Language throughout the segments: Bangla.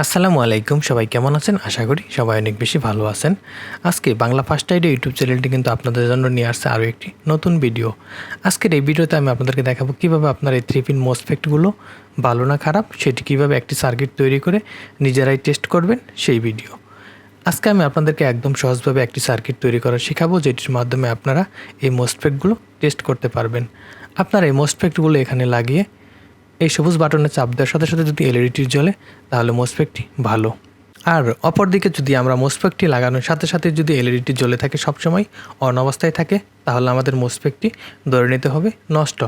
আসসালামু আলাইকুম, সবাই কেমন আছেন? আশা করি সবাই অনেক বেশি ভালো আছেন। আজকে বাংলা ফার্স্ট আইডি ইউটিউব চ্যানেলটি কিন্তু আপনাদের জন্য নিয়ে আসছে আরও একটি নতুন ভিডিও। আজকের এই ভিডিওতে আমি আপনাদেরকে দেখাবো কীভাবে আপনার এই থ্রি পিন মোসফেক্টগুলো ভালো না খারাপ, সেটি কীভাবে একটি সার্কিট তৈরি করে নিজেরাই টেস্ট করবেন সেই ভিডিও। আজকে আমি আপনাদেরকে একদম সহজভাবে একটি সার্কিট তৈরি করা শেখাবো, যেটির মাধ্যমে আপনারা এই মোসফেক্টগুলো টেস্ট করতে পারবেন। আপনারা এই মোসফেক্টগুলো এখানে লাগিয়ে এই সবুজ বাটনে চাপ দেওয়ার সাথে সাথে যদি এলইডিটি জ্বলে, তাহলে মোসফেকটি ভালো। আর অপরদিকে যদি আমরা মোসফেকটি লাগানোর সাথে সাথে যদি এলইডিটি জ্বলে থাকে সবসময়, অন অবস্থায় থাকে, তাহলে আমাদের মোসফেকটি ধরে নিতে হবে, নষ্ট।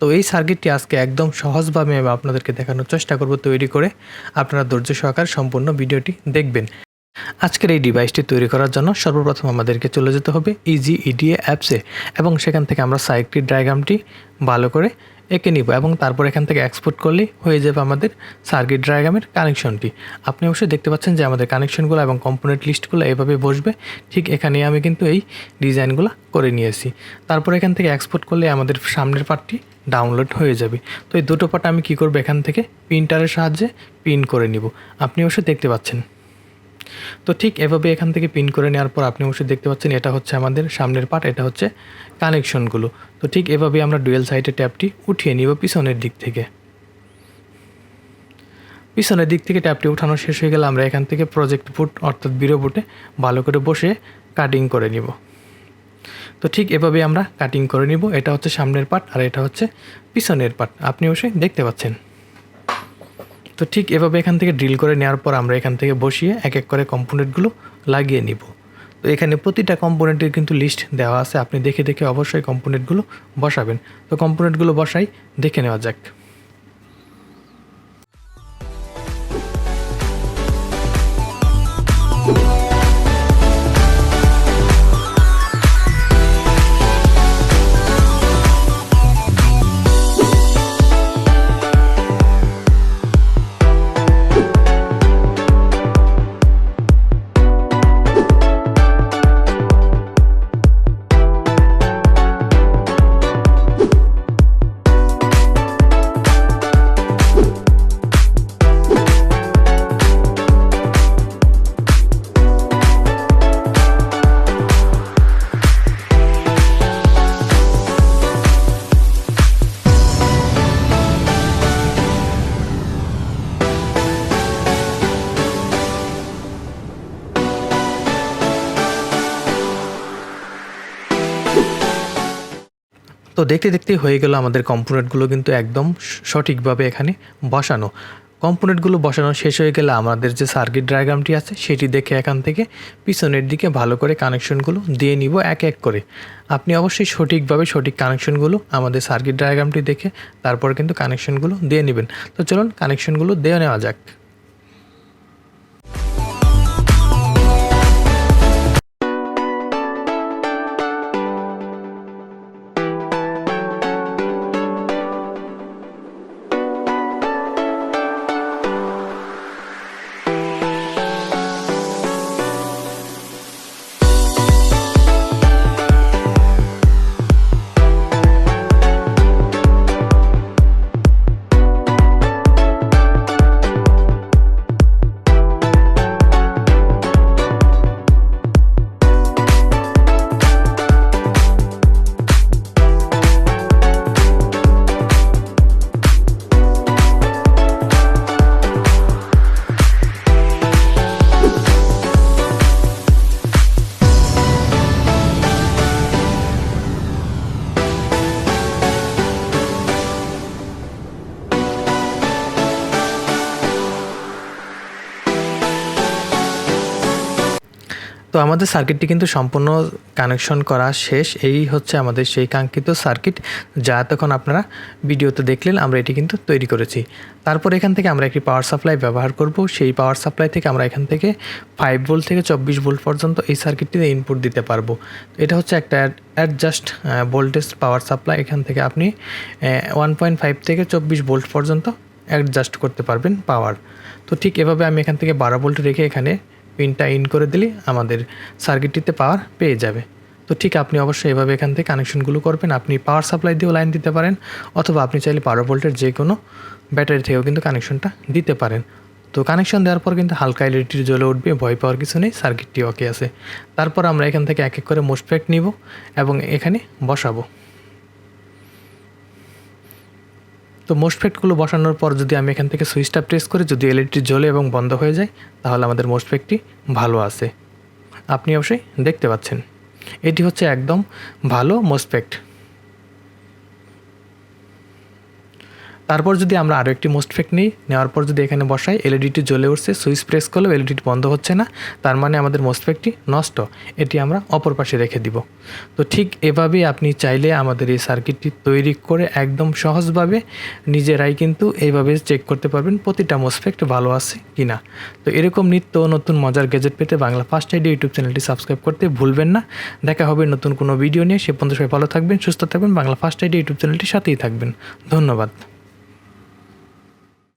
তো এই সার্কিটটি আজকে একদম সহজভাবে আমি আপনাদেরকে দেখানোর চেষ্টা করব তৈরি করে। আপনারা ধৈর্য সহকার সম্পূর্ণ ভিডিওটি দেখবেন। আজকের এই ডিভাইসটি তৈরি করার জন্য সর্বপ্রথম আমাদেরকে চলে যেতে হবে ইজি ইডিএ অ্যাপসে এবং সেখান থেকে আমরা সার্কিট ডায়াগ্রামটি ভালো করে এঁকে নিব এবং তারপর এখান থেকে এক্সপোর্ট করলেই হয়ে যাবে আমাদের সার্কিট ডায়াগ্রামের কানেকশনটি আপনি অবশ্যই দেখতে পাচ্ছেন যে আমাদের কানেকশনগুলো এবং কম্পোনেন্ট লিস্টগুলো এভাবে বসবে। ঠিক এখানে আমি কিন্তু এই ডিজাইনগুলো করে নিয়েছি। তারপর এখান থেকে এক্সপোর্ট করলে আমাদের সামনের পার্টটি ডাউনলোড হয়ে যাবে। তো এই দুটো পার্ট আমি কী করব এখান থেকে প্রিন্টারের সাহায্যে প্রিন্ট করে নিব। আপনি অবশ্যই দেখতে পাচ্ছেন। তো ঠিক এভাবে এখান থেকে পিন করে নেওয়ার পর আপনি অবশ্যই দেখতে পাচ্ছেন এটা হচ্ছে আমাদের সামনের পার্ট এটা হচ্ছে কানেকশনগুলো তো ঠিক এভাবে আমরা ডুয়েল সাইডে ট্যাপটি উঠিয়ে নিব পিছনের দিক থেকে। পিছনের দিক থেকে ট্যাপটি উঠানো শেষ হয়ে গেলে আমরা এখান থেকে প্রজেক্ট বুট অর্থাৎ বিরো বুটে ভালো করে বসে কাটিং করে নিব। তো ঠিক এভাবে আমরা কাটিং করে নিব। এটা হচ্ছে সামনের পার্ট আর এটা হচ্ছে পিছনের পার্ট আপনি অবশ্যই দেখতে পাচ্ছেন। তো ঠিক এভাবে এখান থেকে ড্রিল করে নেওয়ার পর আমরা এখান থেকে বসিয়ে এক এক করে কম্পোনেন্টগুলো লাগিয়ে নিব। তো এখানে প্রতিটা কম্পোনেন্টের কিন্তু লিস্ট দেওয়া আছে। আপনি দেখে দেখে অবশ্যই কম্পোনেন্টগুলো বসাবেন। তো কম্পোনেন্টগুলো বসাই, দেখে নেওয়া যাক। তো দেখতে দেখতে হয়ে গেল আমাদের কম্পোনেন্টগুলো কিন্তু একদম সঠিকভাবে এখানে বসানো। কম্পোনেন্টগুলো বসানো শেষ হয়ে গেলে আমাদের যে সার্কিট ডায়াগ্রামটি আছে, সেটি দেখে এখান থেকে পিছনের দিকে ভালো করে কানেকশনগুলো দিয়ে নিব এক এক করে। আপনি অবশ্যই সঠিকভাবে সঠিক কানেকশনগুলো আমাদের সার্কিট ডায়াগ্রামটি দেখে তারপর কিন্তু কানেকশনগুলো দিয়ে নেবেন। তো চলুন কানেকশনগুলো দিয়ে নেওয়া যাক। আমাদের সার্কিটটি কিন্তু সম্পূর্ণ কানেকশন করা শেষ। এই হচ্ছে আমাদের সেই কাঙ্ক্ষিত সার্কিট যা তখন আপনারা ভিডিওতে দেখলেন, আমরা এটি কিন্তু তৈরি করেছি। তারপর এখান থেকে আমরা একটি পাওয়ার সাপ্লাই ব্যবহার করব। সেই পাওয়ার সাপ্লাই থেকে আমরা এখান থেকে ফাইভ ভোল্ট থেকে চব্বিশ ভোল্ট পর্যন্ত এই সার্কিটটিতে ইনপুট দিতে পারব। এটা হচ্ছে একটা অ্যাডজাস্ট ভোল্টেজ পাওয়ার সাপ্লাই এখান থেকে আপনি ওয়ান পয়েন্ট ফাইভ থেকে চব্বিশ ভোল্ট পর্যন্ত অ্যাডজাস্ট করতে পারবেন পাওয়ার তো ঠিক এভাবে আমি এখান থেকে বারো ভোল্ট রেখে এখানে পিনটা ইন করে দিলে আমাদের সার্কিটটিতে পাওয়ার পেয়ে যাবে। তো ঠিক আপনি অবশ্যই এভাবে এখান থেকে কানেকশনগুলো করবেন। আপনি পাওয়ার সাপ্লাই দিয়েও লাইন দিতে পারেন, অথবা আপনি চাইলে পাওয়ার ভোল্টের যে কোনো ব্যাটারি থেকেও কিন্তু কানেকশনটা দিতে পারেন। তো কানেকশন দেওয়ার পর কিন্তু হালকা এলইডিটি জ্বলে উঠবে, ভয় পাওয়ার কিছু নেই সার্কিটটি ওকে আছে। তারপর আমরা এখান থেকে এক এক করে মোসফেট নিব এবং এখানে বসাবো। তো মোস্টফেক্টগুলো বসানোর পর যদি আমি এখান থেকে সুইচটা প্রেস করি, যদি এলইডি জ্বলে এবং বন্ধ হয়ে যায়, তাহলে আমাদের মোসফেক্টটি ভালো আছে। আপনি অবশ্যই দেখতে পাচ্ছেন। এটি হচ্ছে একদম ভালো মোসফেক্ট তারপর যদি আমরা আরও একটি মোস্টফেক্ট নিই, নেওয়ার পর যদি এখানে বসাই এলইডিটি জ্বলে উঠছে, সুইচ প্রেস করলেও এলইডিটি বন্ধ হচ্ছে না, তার মানে আমাদের মোস্টফেক্টটি নষ্ট। এটি আমরা অপর পাশে রেখে দিব। তো ঠিক এভাবেই আপনি চাইলে আমাদের এই সার্কিটটি তৈরি করে একদম সহজভাবে নিজেরাই কিন্তু এইভাবে চেক করতে পারবেন প্রতিটা মোসফেক্ট ভালো আছে কি না তো এরকম নিত্য নতুন মজার গ্যাজেট পেতে বাংলা ফার্স্ট আইডি ইউটিউব চ্যানেলটি সাবস্ক্রাইব করতে ভুলবেন না। দেখা হবে নতুন কোনো ভিডিও নিয়ে। সে পর্যন্ত সবাই ভালো থাকবেন, সুস্থ থাকবেন। বাংলা ফার্স্ট আইডি ইউটিউব চ্যানেলটির সাথেই থাকবেন। ধন্যবাদ।